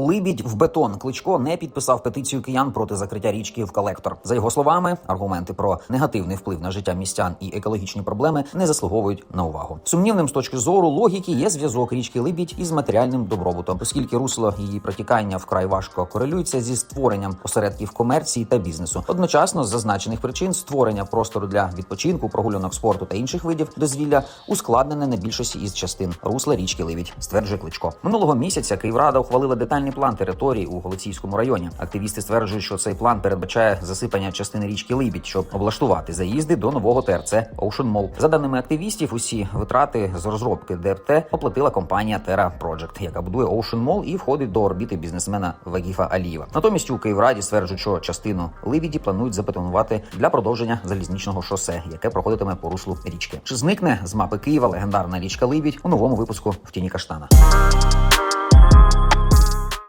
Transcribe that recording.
Либідь в бетон Кличко не підписав петицію киян проти закриття річки в колектор. За його словами, аргументи про негативний вплив на життя містян і екологічні проблеми не заслуговують на увагу. Сумнівним з точки зору логіки є зв'язок річки Либідь із матеріальним добробутом, оскільки русло її протікання вкрай важко корелюється зі створенням осередків комерції та бізнесу. Одночасно з зазначених причин створення простору для відпочинку, прогулянок спорту та інших видів дозвілля ускладнене на більшості із частин русла річки Либідь, стверджує Кличко. Минулого місяця Київрада ухвалила детальний план території у Голосіївському районі. Активісти стверджують, що цей план передбачає засипання частини річки Либідь, щоб облаштувати заїзди до нового ТРЦ Ocean Mall. За даними активістів, усі витрати з розробки ДРТ оплатила компанія Terra Project, яка будує Ocean Mall і входить до орбіти бізнесмена Вагіфа Алієва. Натомість у Київраді стверджують, що частину Либіді планують забетонувати для продовження залізничного шосе, яке проходитиме по руслу річки. Чи зникне з мапи Києва легендарна річка Либідь у новому випуску в тіні каштана?